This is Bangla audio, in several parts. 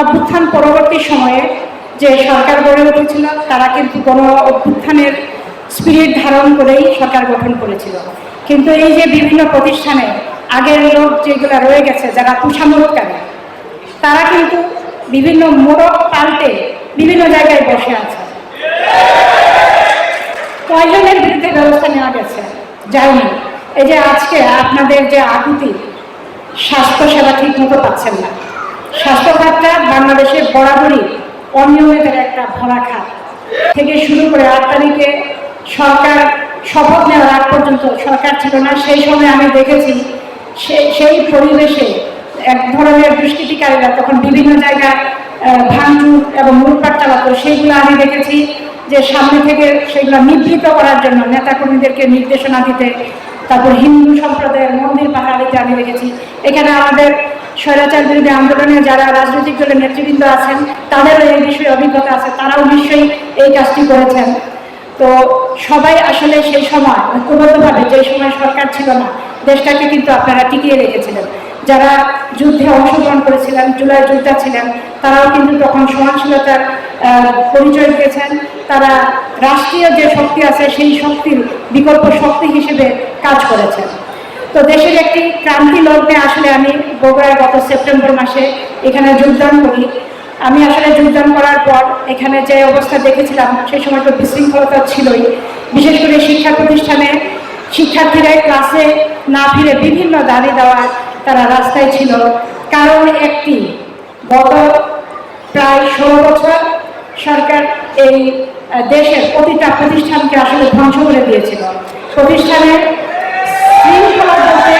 অভ্যুত্থান পরবর্তী সময়ে যে সরকার গড়ে উঠেছিল, তারা কিন্তু গণ অভ্যুত্থানের স্পিরিট ধারণ করেই সরকার গঠন করেছিল। কিন্তু এই যে বিভিন্ন প্রতিষ্ঠানে আগের লোক যেগুলো রয়ে গেছে, যারা তুষামোদকারী তারা কিন্তু বিভিন্ন মোড়ক পাল্টে বিভিন্ন জায়গায় বসে আছে। কয়জনের বিরুদ্ধে ব্যবস্থা নেওয়া গেছে? যায়নি এই যে আজকে আপনাদের যে আকুতি স্বাস্থ্য সেবা ঠিক মতো পাচ্ছেন না। স্বাস্থ্য বাংলাদেশে বরাবরই অনিয়মিতের একটা ভরা খাত থেকে শুরু করে আট তারিখে সরকার শপথ নেওয়ার আগ পর্যন্ত সরকার ছিল না, সেই সময় আমি দেখেছি সেই পরিবেশে এক ধরনের দুষ্কৃতিকারীরা তখন বিভিন্ন জায়গায় ভাঙচুর এবং লুটপাট চালাতো সেইগুলো আমি দেখেছি যে সামনে থেকে সেগুলো নিবৃত করার জন্য নেতাকর্মীদেরকে নির্দেশনা দিতে, তারপর হিন্দু সম্প্রদায়ের মন্দির পাহাড়িতে আমি দেখেছি। এখানে আমাদের স্বৈরাচার বিরোধী আন্দোলনে যারা রাজনৈতিক দলের নেতৃবৃন্দ আছেন, তাদেরও এই বিষয়ে অভিজ্ঞতা আছে। তারাও নিশ্চয়ই এই কাজটি করেছেন। তো সবাই আসলে সেই সময়, ঐক্যবদ্ধভাবে যে সময় সরকার ছিল না, দেশটাকে কিন্তু আপনারা টিকিয়ে রেখেছিলেন। যারা যুদ্ধে অংশগ্রহণ করেছিলেন, জুলাই যোদ্ধা ছিলেন, তারাও কিন্তু তখন সহনশীলতার পরিচয় দিয়েছেন। তারা রাষ্ট্রীয় যে শক্তি আছে, সেই শক্তির বিকল্প শক্তি হিসেবে কাজ করেছেন। তো দেশের একটি ক্রান্তি লগ্নে আসলে আমি বগুড়ায় গত সেপ্টেম্বর মাসে এখানে যোগদান করি। আমি আসলে যোগদান করার পর এখানে যে অবস্থা দেখেছিলাম সেই সময় তো বিশৃঙ্খলতা ছিলই। বিশেষ করে শিক্ষা প্রতিষ্ঠানে শিক্ষার্থীরা ক্লাসে না ফিরে বিভিন্ন দাবি দেওয়ার তারা রাস্তায় ছিল। কারণ একটি, গত প্রায় ষোলো বছর সরকার এই দেশের প্রতিটা প্রতিষ্ঠানকে আসলে ধ্বংস করে দিয়েছিল। প্রতিষ্ঠানের শৃঙ্খলা বলতে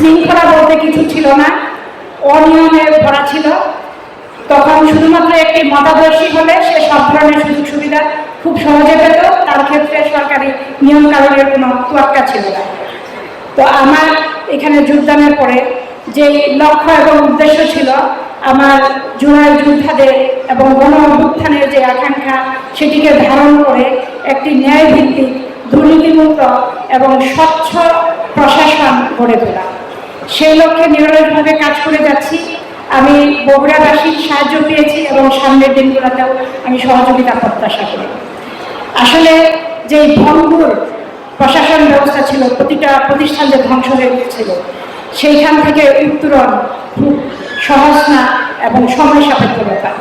শৃঙ্খলা বলতে কিছু ছিল না অনিয়মে ভরা ছিল। তখন শুধুমাত্র একটি মতাদর্শী হলে সে সব ধরনের সুযোগ সুবিধা খুব সহজে পেত, তার ক্ষেত্রে সরকারি নিয়ম কানুনের কোনো তোয়াক্কা ছিল না। তো আমার এখানে যোগদানের পরে যে লক্ষ্য এবং উদ্দেশ্য ছিল আমার জুলাই যোদ্ধাদের এবং গণ অভ্যুত্থানের যে আকাঙ্ক্ষা, সেটিকে ধারণ করে একটি ন্যায়ভিত্তিক দুর্নীতিমুক্ত এবং স্বচ্ছ প্রশাসন গড়ে তোলা। সেই লক্ষ্যে নিরলসভাবে কাজ করে যাচ্ছি। আমি বগুড়াবাসীর সাহায্য পেয়েছি এবং সামনের দিনগুলোতেও আমি সহযোগিতা, প্রত্যাশা করি। আসলে যে ভঙ্গুর প্রশাসন ব্যবস্থা ছিল, প্রতিটা প্রতিষ্ঠান যে ধ্বংস হয়ে গিয়েছিল, সেইখান থেকে উত্তরণ খুব সহজ না এবং সময় সাপেক্ষ ব্যাপার।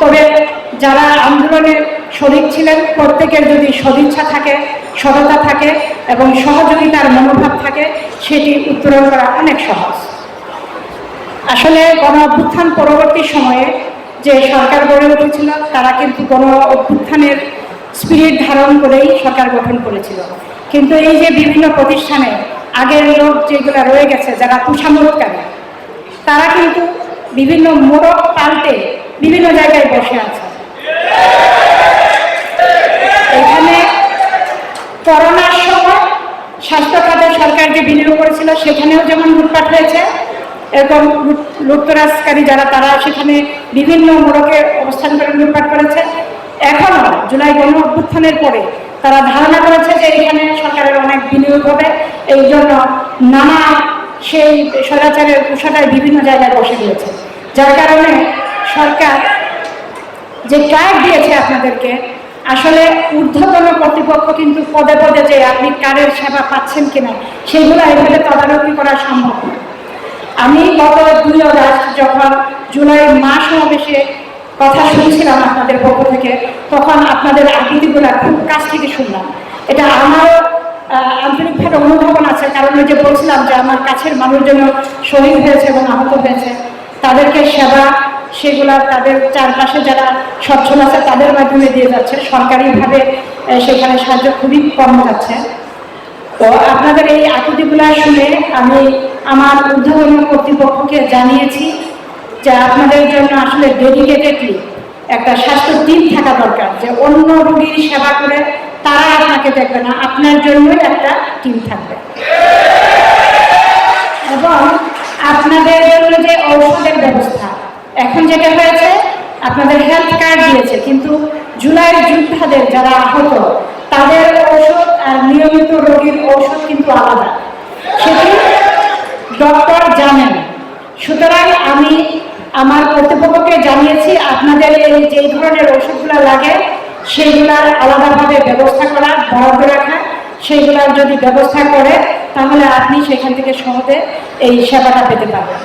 তবে যারা আন্দোলনের শরিক ছিলেন, প্রত্যেকের যদি সদিচ্ছা থাকে সততা থাকে এবং সহযোগিতার মনোভাব থাকে, সেটি উত্তরণ করা অনেক সহজ। আসলে গণ অভ্যুত্থান পরবর্তী সময়ে যে সরকার গড়ে উঠেছিল, তারা কিন্তু গণ অভ্যুত্থানের স্পিরিট ধারণ করেই সরকার গঠন করেছিল। কিন্তু এই যে বিভিন্ন প্রতিষ্ঠানে আগের লোক যেগুলো রয়ে গেছে, যারা তুষামোদকারী তারা কিন্তু বিভিন্ন মোড়ক পাল্টে বিভিন্ন জায়গায় বসে আছে। করোনার সময় স্বাস্থ্য খাতে সরকার যে বিনিয়োগ করেছিল, সেখানেও যেমন লুটপাট হয়েছে, এরকম লুট- লুটতরাজকারী যারা, তারা সেখানে বিভিন্ন মোড়কে অবস্থান করে লুটপাট করেছে। এখনও জুলাই গণ অভ্যুত্থানের পরে তারা ধারণা করেছে যে এখানে সরকারের অনেক বিনিয়োগ হবে। এই জন্য নানা সেই স্বৈরাচারের পোশাকায় বিভিন্ন জায়গায় বসে দিয়েছে যার কারণে সরকার যে ট্রাক দিয়েছে আপনাদেরকে আসলে ঊর্ধ্বতন কর্তৃপক্ষ কিন্তু পদে পদে যে আপনি কারের সেবা পাচ্ছেন কিনা, সেগুলো এভাবে তদারকি করা সম্ভব আমি গত দুই আগস্ট যখন জুলাই মাস সমাবেশে কথা শুনছিলাম আপনাদের পক্ষ থেকে, তখন আপনাদের আকৃতিগুলো খুব কাছ থেকে শুনলাম। এটা আমারও আন্তরিকভাবে অনুধাবন আছে, কারণ যে বলছিলাম যে আমার কাছের মানুষজন শহীদ হয়েছে এবং আহত হয়েছে। তাদেরকে সেবা সেগুলা তাদের চারপাশে যারা সচ্ছল আছে, তাদের মাধ্যমে দিয়ে যাচ্ছে। সরকারিভাবে সেখানে সাহায্য খুবই কম যাচ্ছে। তো আপনাদের এই আকুতিগুলা শুনে আমি আমার ঊর্ধ্বতন কর্তৃপক্ষকে জানিয়েছি যে আপনাদের জন্য আসলে ডেডিকেটেডলি একটা স্বাস্থ্য টিম থাকা দরকার, যে অন্য রোগীর সেবা করে তারা আপনাকে দেখবে না, আপনার জন্যই একটা টিম থাকবে। এবং আপনাদের জন্য যে ঔষধের ব্যবস্থা এখন যেটা হয়েছে, আপনাদের হেলথ কার্ড দিয়েছে, কিন্তু জুলাই যোদ্ধাদের যারা আহত, তাদের ঔষধ আর নিয়মিত রোগীর ঔষধ কিন্তু আলাদা। সেটি ডক্টর জানেন। সুতরাং আমি আমার কর্তৃপক্ষকে জানিয়েছি, আপনাদের এই যে ধরনের ওষুধগুলো লাগে, সেইগুলার আলাদাভাবে ব্যবস্থা করা, বরাদ্দ রাখা, সেইগুলার যদি ব্যবস্থা করে, তাহলে আপনি সেখান থেকে সহজে এই সেবাটা পেতে পারবেন।